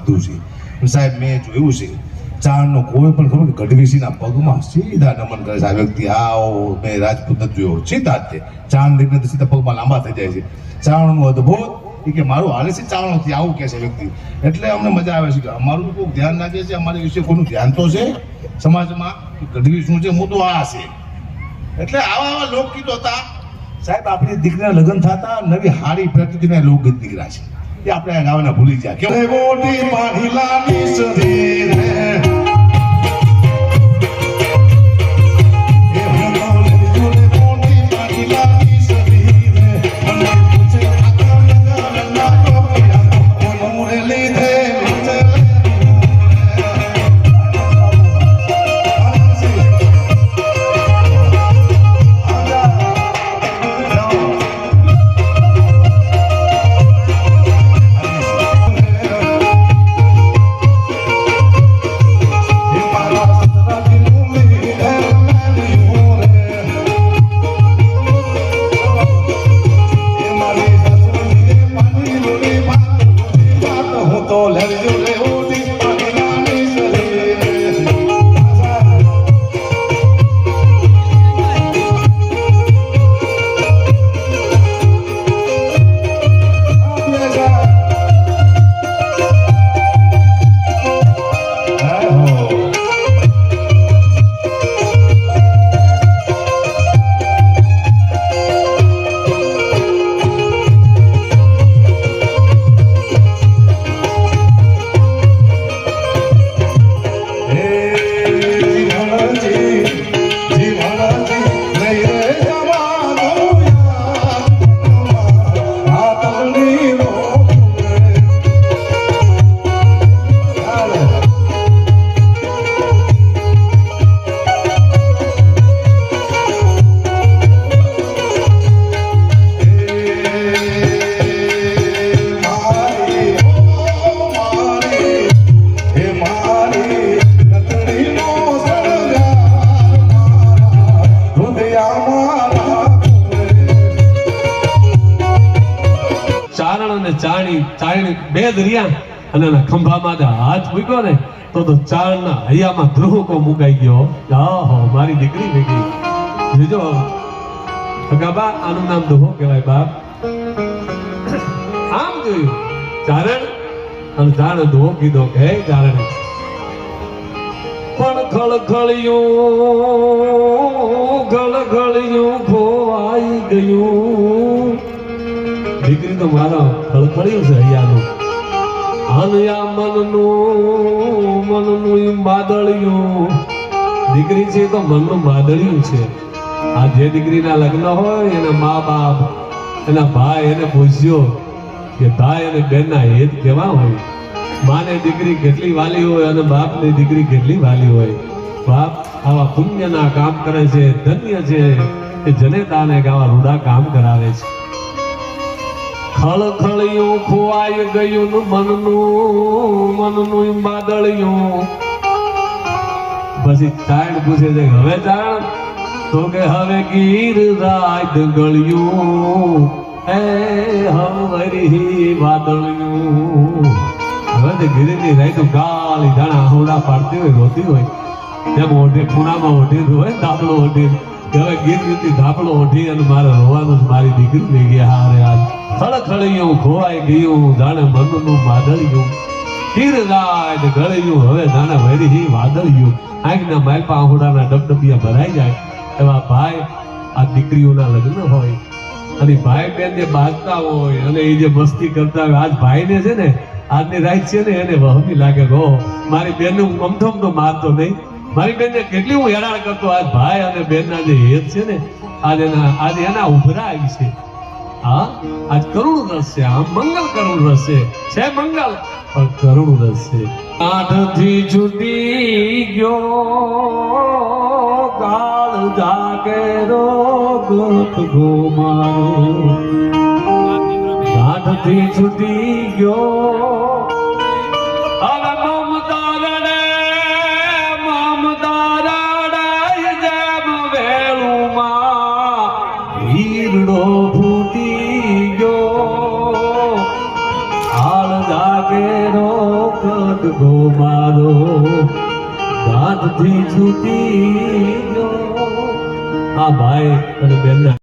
બધું છે. સાહેબ, મેં જોયું છે. ચાણનો કોઈ પણ ખબર ગઢવીસીના પગમાં સીધા નમન કરે છે. આ વ્યક્તિ આવો, મેં રાજપૂત જોયો. સીધા તે ચાણ તો સીધા પગમાં લાંબા થઈ જાય છે. ચાણનું અદભુત એ કે મારું હાલે છે ચાણોથી આવું કે છે વ્યક્તિ. એટલે અમને મજા આવે છે કે અમારું તો કોઈ ધ્યાન રાખે છે, અમારી વિશે કોઈનું ધ્યાન તો છે સમાજમાં ગઢવી શું છે મુદ્દો આ છે. એટલે આવા આવા લોકગીતો હતા. સાહેબ, આપણી દીકરીના લગ્ન થતા નવી હારી પ્રકૃતિના લોકગીત દીકરા છે. એ આપણે ગામને ભૂલી જાય મોટી માહિલાની શરીર બે દરિયા અને એના ખંભામાં હાથ મૂક્યો ને, તો તો ચાળના હૈયામાં ધ્રુવકો મુકાઈ ગયો. આહો, મારી દીકરી ભેગી. જોજો, અગાબા, આનું નામ દુહો કહેવાય બાપ? આમ જોયું. ચારણ અને ચારણ દુહો કીધો કે ચારણ, પણ ખળખળિયું, ગળગળિયું ખોવાઈ ગયું. દીકરી તો મારા ખળખળ્યું છે હૈયાનું. હનયા મનનું મનનું માદળિયું દીકરી છે તો મનનું માદળિયું છે. આ જે દીકરીના લગ્ન હોય, એના મા બાપ એના ભાઈ એને પૂછ્યો કે ભાઈ અને બેનના હેત કેવા હોય? માને દીકરી કેટલી વાલી હોય અને બાપની દીકરી કેટલી વાલી હોય? બાપ આવા પુણ્યના કામ કરે છે, ધન્ય છે એ જનેતાને આવા રૂડા કામ કરાવે છે. ખળખળિયું ખોવાઈ ગયું મનનું મનનું બાદળિયું. પછી ચાણ પૂછે છે, હવે ચાણ તો કે હવે ગીર રાત ગળ્યું. હે હમરી વાદળિયું. હવે તે ગીરની રાઈતું ગાલી જાણા હોડા પાડતી હોય, રોતી હોય. ત્યાં મોઢે ખૂણામાં ઓઢી હોય ધાબળો ઓઢી હવે ગીત ગીરથી ધાપડો ઓઢી અને મારે રોવાનું મારી દીકરી લઈ ગયા હારે આજ ખળખળિયું ખોવાઈ ગયું, જાણે મનનું માદળિયું. ગીરરાજ ગળિયું, હવે જાણે વરી વાદળિયું. આંખના માલપા આહુડાના ડબડબિયા ભરાઈ જાય. એવા ભાઈ આ દીકરીઓના લગ્ન હોય અને ભાઈ બેન જે બાંધતા હોય અને એ જે મસ્તી કરતા હોય, આજ ભાઈને છે ને, આજની રાત છે ને એને વહમી લાગે ગો મારી બેન હું તો અમથો મારતો નહીં. મારી બેનને કેટલી હું હેરાન કરતો આ ભાઈ અને બેનના જે હેત છે ને, આજે આજે એના ઉભરા આવી છે. હા? આજ કરુણ રસ છે. આમ મંગલ કરુણ રસ છે. મંગલ? પણ કરુણ રસ છે. આઠથી છૂટી ગયો, કાળ જાગે રોગ ઘુમારો આઠથી છૂટી ગયો ફૂટી ગો મારો ગાંઠથી છૂટી ગયો. આ ભાઈ અને બેન